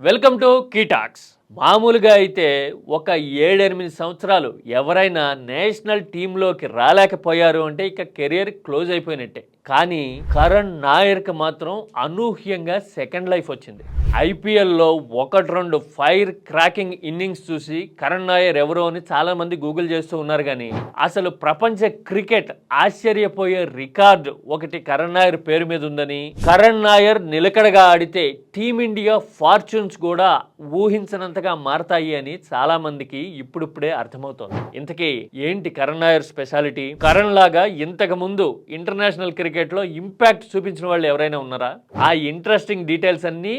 Welcome to కీటాక్స్ మామూలుగా అయితే ఒక ఏడెనిమిది సంవత్సరాలు ఎవరైనా నేషనల్ టీంలోకి రాలేకపోయారు అంటే ఇక కెరియర్ క్లోజ్ అయిపోయినట్టే. కానీ కరణ్ నాయర్కి మాత్రం అనూహ్యంగా సెకండ్ లైఫ్ వచ్చింది. ఐపీఎల్లో ఒకటి రెండు ఫైర్ క్రాకింగ్ ఇన్నింగ్స్ చూసి కరణ్ నాయర్ ఎవరో అని చాలామంది గూగుల్ చేస్తూ ఉన్నారు కానీ అసలు ప్రపంచ క్రికెట్ ఆశ్చర్యపోయే రికార్డు ఒకటి కరణ్ నాయర్ పేరు మీద ఉందని కరణ్ నాయర్ నిలకడగా ఆడితే టీమిండియా ఫార్చ్యూన్స్ కూడా ఊహించనంతగా మారతాయి అని చాలా మందికి ఇప్పుడిప్పుడే అర్థమవుతోంది. ఇంతకీ ఏంటి కరణ్ నాయర్ స్పెషాలిటీ? కరణ్ లాగా ఇంతకు ముందు ఇంటర్నేషనల్ క్రికెట్లో ఇంపాక్ట్ చూపించిన వాళ్ళు ఎవరైనా ఉన్నారా? ఆ ఇంట్రెస్టింగ్ డీటెయిల్స్ అన్నీ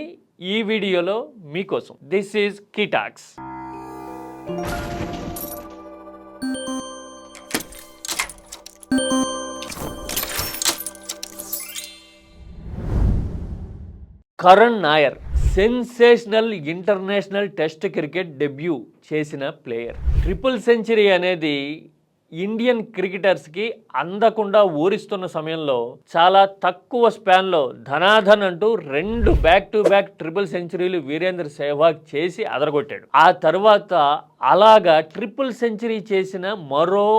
ఈ వీడియోలో మీకోసం. This is కీటాక్స్. Karun Nair sensational international test cricket debut చేసిన ప్లేయర్. ట్రిపుల్ సెంచరీ అనేది ఇండియన్ క్రికెటర్స్కి అందకుండా ఊరిస్తున్న సమయంలో చాలా తక్కువ స్పాన్లో ధనాధన్ అంటూ రెండు బ్యాక్ టు బ్యాక్ ట్రిపుల్ సెంచరీలు వీరేంద్ర సెహ్వాగ్ చేసి అదరగొట్టాడు. ఆ తర్వాత అలాగా ట్రిపుల్ సెంచరీ చేసిన మరో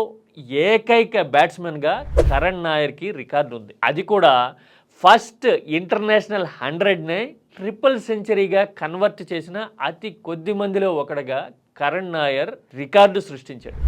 ఏకైక బ్యాట్స్మెన్గా కరణ్ నాయర్కి రికార్డు ఉంది అది కూడా ఫస్ట్ ఇంటర్నేషనల్ హండ్రెడ్నే ట్రిపుల్ సెంచరీగా కన్వర్ట్ చేసిన అతి కొద్ది మందిలో ఒకడుగా కరణ్ నాయర్ రికార్డు సృష్టించాడు.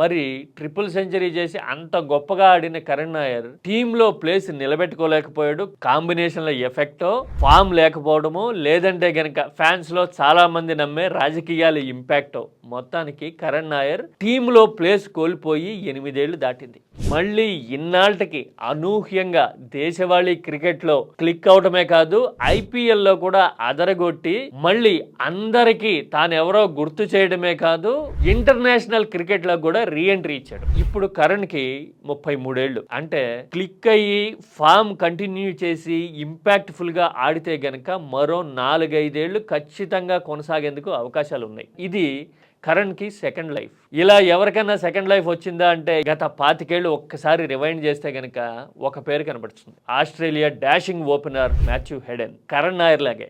మరి ట్రిపుల్ సెంచరీ చేసి అంత గొప్పగా ఆడిన కరణ్ నాయర్ టీంలో ప్లేస్ నిలబెట్టుకోలేకపోయాడు. కాంబినేషన్ల ఎఫెక్టో ఫామ్ లేకపోవడము లేదంటే గనక ఫ్యాన్స్లో చాలా మంది నమ్మే రాజకీయాల ఇంపాక్టో. మొత్తానికి కరణ్ నాయర్ టీంలో ప్లేస్ కోల్పోయి ఎనిమిదేళ్ళు దాటింది. మళ్ళీ ఇన్నాళ్ళకి అనూహ్యంగా దేశవాళీ క్రికెట్లో క్లిక్ అవటమే కాదు ఐపీఎల్లో కూడా అదరగొట్టి మళ్ళీ అందరికీ తానెవరో గుర్తు చేయడమే కాదు ఇంటర్నేషనల్ క్రికెట్లో కూడా రీఎంట్రీ ఇచ్చాడు. ఇప్పుడు కరణ్కి ముప్పై మూడేళ్ళు అంటే క్లిక్ అయ్యి ఫామ్ కంటిన్యూ చేసి ఇంపాక్ట్ఫుల్గా ఆడితే గనక మరో నాలుగైదేళ్ళు ఖచ్చితంగా కొనసాగేందుకు అవకాశాలు ఉన్నాయి ఇది కరణ్కి సెకండ్ లైఫ్. ఇలా ఎవరికైనా సెకండ్ లైఫ్ వచ్చిందా అంటే గత పాతికేళ్ళు ఒక్కసారి రివైండ్ చేస్తే గనక ఒక పేరు కనబడుతుంది. Australia dashing opener Matthew Hayden. Karun Nair లాగే.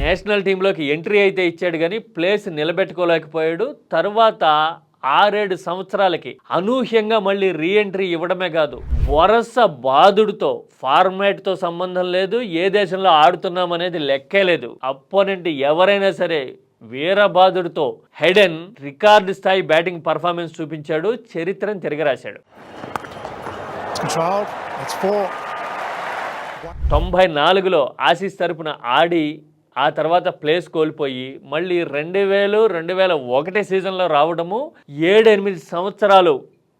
నేషనల్ టీంలోకి ఎంట్రీ అయితే ఇచ్చాడు కానీ ప్లేస్ నిలబెట్టుకోలేకపోయాడు. తర్వాత ఆరేడు సంవత్సరాలకి అనూహ్యంగా మళ్ళీ రీఎంట్రీ ఇవ్వడమే కాదు వరస బాధుడితో ఫార్మాట్తో సంబంధం లేదు. ఏ దేశంలో ఆడుతున్నాం అనేది లెక్కే లేదు. అపోనెంట్ ఎవరైనా సరే వీరబాదుడితో హెడెన్ రికార్డు స్థాయి బ్యాటింగ్ పర్ఫార్మెన్స్ చూపించాడు చరిత్రను తిరగరాశాడు. తొంభై నాలుగులో ఆసీస్ తరపున ఆడి ఆ తర్వాత ప్లేస్ కోల్పోయి మళ్ళీ రెండు వేలు రెండు వేల ఒకటి సీజన్లో రావడము ఏడెనిమిది సంవత్సరాలు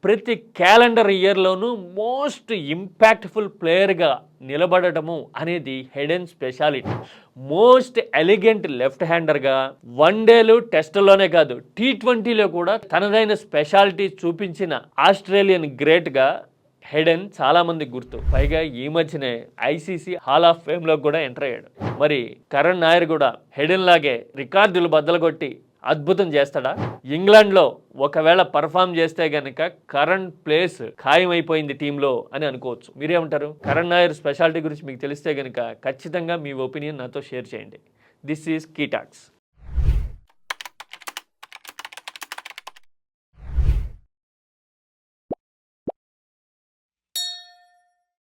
ప్రతి క్యాలెండర్ ఇయర్లోనూ మోస్ట్ ఇంపాక్ట్ఫుల్ ప్లేయర్గా నిలబడటము అనేది Hayden speciality. Most elegant left హ్యాండర్గా one డేలు టెస్ట్లోనే కాదు టీ ట్వంటీలో కూడా తనదైన స్పెషాలిటీ చూపించిన ఆస్ట్రేలియన్ గ్రేట్గా హెడెన్ చాలా మంది గుర్తు. పైగా ఈ మధ్యనే ఐసీసీ హాల్ ఆఫ్ ఫేమ్లో కూడా ఎంటర్ అయ్యాడు. మరి కరణ్ నాయర్ కూడా హెడెన్ లాగే రికార్డులు బద్దలు కొట్టి అద్భుతం చేస్తాడా? ఇంగ్లాండ్లో ఒకవేళ పర్ఫామ్ చేస్తే గనక కరణ్ ప్లేస్ ఖాయమైపోయింది టీంలో అని అనుకోవచ్చు. మీరేమంటారు? కరణ్ నాయర్ స్పెషాలిటీ గురించి మీకు తెలిస్తే గనక ఖచ్చితంగా మీ ఒపీనియన్ నాతో షేర్ చేయండి. This is కీటాక్స్.